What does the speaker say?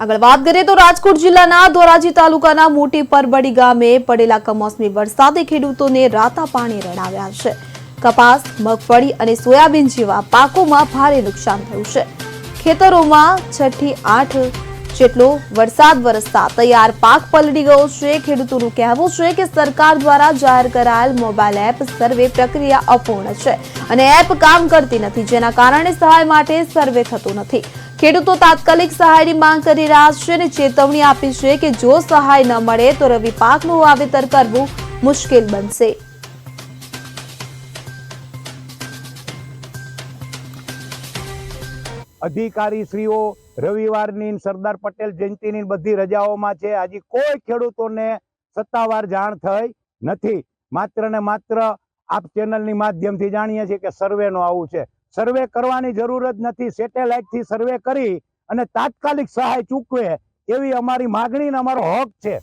આગળ વાત કરીએ તો રાજકોટ જિલ્લાના ધોરાજી તાલુકાના મોટી પરબડી ગામે પડેલા કમોસમી વરસાદે ખેડૂતોને રાતા પાણી રડાવ્યા છે. કપાસ, મગફળી અને સોયાબીન જેવા પાકોમાં ભારે નુકસાન થયું છે. ખેતરોમાં છઠ્ઠી આઠ જેટલો વરસાદ વરસતા તૈયાર પાક પલળી ગયો છે. ખેડૂતોનું કહેવું છે કે સરકાર દ્વારા જાહેર કરાયેલ મોબાઈલ એપ સર્વે પ્રક્રિયા અપૂર્ણ છે અને એપ કામ કરતી નથી, જેના કારણે સહાય માટે સર્વે થતો નથી. ખેડૂતો તાત્કાલિક સહાયની માંગ કરી રહ્યા છે અને ચેતવણી આપી છે કે જો સહાય ન મળે તો રવિ પાકનું વાવેતર કરવું મુશ્કેલ બનશે. અધિકારી શ્રીઓ રવિવારની સરદાર પટેલ જયંતિની બધી રજાઓમાં છે. હજી કોઈ ખેડૂતોને સત્તાવાર જાણ થઈ નથી. માત્ર ને માત્ર આપ ચેનલની માધ્યમથી જાણીએ છીએ કે સર્વેનું આવું છે. સર્વે કરવાની જરૂર જ નથી. સેટેલાઇટથી સર્વે કરી અને તાત્કાલિક સહાય ચૂકવે એવી અમારી માગણી ને અમારો હક છે.